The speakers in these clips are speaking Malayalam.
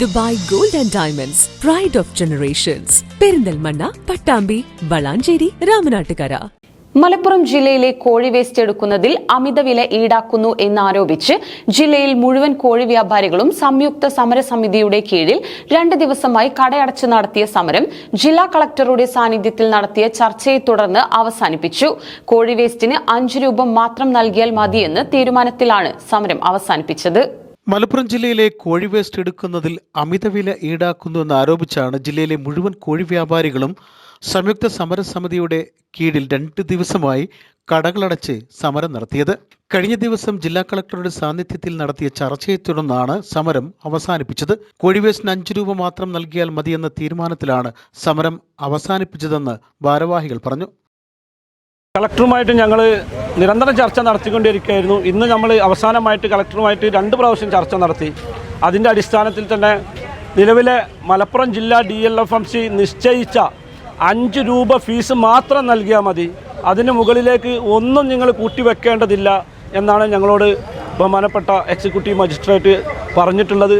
Dubai gold and diamonds pride of generations Perinthalmanna Pattambi Valanchery Ramanattukara. Malappuram ജില്ലയിലെ കോഴി വേസ്റ്റ് എടുക്കുന്നതിൽ അമിത വില ഈടാക്കുന്നു എന്നാരോപിച്ച് ജില്ലയിൽ മുഴുവൻ കോഴി വ്യാപാരികളും സംയുക്ത സമരസമിതിയുടെ കീഴിൽ രണ്ട് ദിവസമായി കടയടച്ച് നടത്തിയ സമരം ജില്ലാ കളക്ടറുടെ സാന്നിധ്യത്തിൽ നടത്തിയ ചർച്ചയെ തുടർന്ന് അവസാനിപ്പിച്ചു. കോഴി വേസ്റ്റിന് അഞ്ചു രൂപ മാത്രം നൽകിയാൽ മതിയെന്ന് തീരുമാനത്തിലാണ് സമരം അവസാനിപ്പിച്ചത്. മലപ്പുറം ജില്ലയിലെ കോഴി വേസ്റ്റ് എടുക്കുന്നതിൽ അമിതവില ഈടാക്കുന്നുവെന്ന് ആരോപിച്ചാണ് ജില്ലയിലെ മുഴുവൻ കോഴി വ്യാപാരികളും സംയുക്ത സമരസമിതിയുടെ കീഴിൽ രണ്ട് ദിവസമായി കടകളടച്ച് സമരം നടത്തിയത്. കഴിഞ്ഞ ദിവസം ജില്ലാ കളക്ടറുടെ സാന്നിധ്യത്തിൽ നടത്തിയ ചർച്ചയെ തുടർന്നാണ് സമരം അവസാനിപ്പിച്ചത്. കോഴിവേസ്റ്റിന് അഞ്ച് രൂപ മാത്രം നൽകിയാൽ മതിയെന്ന തീരുമാനത്തിലാണ് സമരം അവസാനിപ്പിച്ചതെന്ന് ഭാരവാഹികൾ പറഞ്ഞു. കളക്ടറുമായിട്ട് ഞങ്ങൾ നിരന്തരം ചർച്ച നടത്തിക്കൊണ്ടിരിക്കുകയായിരുന്നു. ഇന്ന് നമ്മൾ അവസാനമായിട്ട് കളക്ടറുമായിട്ട് രണ്ട് പ്രാവശ്യം ചർച്ച നടത്തി. അതിന്റെ അടിസ്ഥാനത്തിൽ തന്നെ നിലവിലെ മലപ്പുറം ജില്ലാ D L F M C നിശ്ചയിച്ച അഞ്ച് രൂപ ഫീസ് മാത്രം നൽകിയാൽ മതി. അതിന് മുകളിലേക്ക് ഒന്നും നിങ്ങൾ കൂട്ടിവെക്കേണ്ടതില്ല എന്നാണ് ഞങ്ങളോട് ബഹുമാനപ്പെട്ട എക്സിക്യൂട്ടീവ് മജിസ്ട്രേറ്റ് പറഞ്ഞിട്ടുള്ളത്.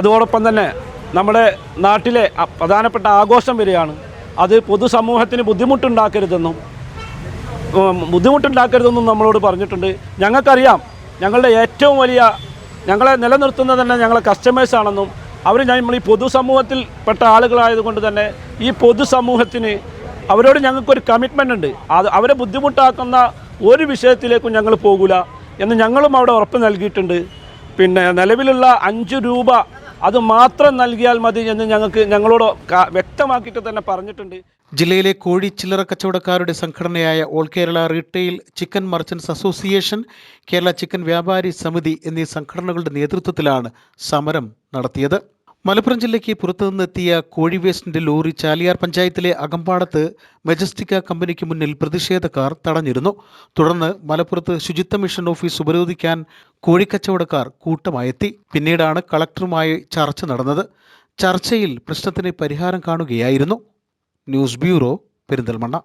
അതോടൊപ്പം തന്നെ നമ്മുടെ നാട്ടിലെ പ്രധാനപ്പെട്ട ആഘോഷം വരികയാണ് അത് പൊതുസമൂഹത്തിന് ബുദ്ധിമുട്ടുണ്ടാക്കരുതെന്നും ബുദ്ധിമുട്ടുണ്ടാക്കരുതെന്നും നമ്മളോട് പറഞ്ഞിട്ടുണ്ട്. ഞങ്ങൾക്കറിയാം ഞങ്ങളുടെ ഏറ്റവും വലിയ ഞങ്ങളെ നിലനിർത്തുന്നത് തന്നെ ഞങ്ങളെ കസ്റ്റമേഴ്സാണെന്നും അവർ നമ്മൾ ഈ പൊതുസമൂഹത്തിൽ പെട്ട ആളുകളായതുകൊണ്ട് തന്നെ ഈ പൊതുസമൂഹത്തിന് അവരോട് ഞങ്ങൾക്കൊരു കമ്മിറ്റ്മെന്റ് ഉണ്ട്. അത് അവരെ ബുദ്ധിമുട്ടാക്കുന്ന ഒരു വിഷയത്തിലേക്കും ഞങ്ങൾ പോകില്ല എന്ന് ഞങ്ങളും അവിടെ ഉറപ്പ് നൽകിയിട്ടുണ്ട്. പിന്നെ നിലവിലുള്ള അഞ്ച് രൂപ അത് മാത്രം നൽകിയാൽ മതി എന്ന് ഞങ്ങൾക്ക് ഞങ്ങളോട് വ്യക്തമാക്കിയിട്ട് തന്നെ പറഞ്ഞിട്ടുണ്ട്. ജില്ലയിലെ കോഴി ചില്ലറ കച്ചവടക്കാരുടെ സംഘടനയായ all Kerala retail chicken merchants association Kerala chicken വ്യാപാരി സമിതി എന്നീ സംഘടനകളുടെ നേതൃത്വത്തിലാണ് സമരം നടത്തിയത്. മലപ്പുറം ജില്ലയ്ക്ക് പുറത്തുനിന്നെത്തിയ കോഴി വേസ്റ്റിന്റെ ലോറി ചാലിയാർ പഞ്ചായത്തിലെ അകമ്പാടത്ത് മെജസ്റ്റിക്ക കമ്പനിക്ക് മുന്നിൽ പ്രതിഷേധക്കാർ തടഞ്ഞിരുന്നു. തുടർന്ന് മലപ്പുറത്ത് ശുചിത്വ മിഷൻ ഓഫീസ് ഉപരോധിക്കാൻ കോഴിക്കച്ചവടക്കാർ കൂട്ടമായെത്തി. പിന്നീടാണ് കളക്ടറുമായി ചർച്ച നടന്നത്. ചർച്ചയിൽ പ്രശ്നത്തിന് പരിഹാരം കാണുകയായിരുന്നു. News bureau Perinthalmanna.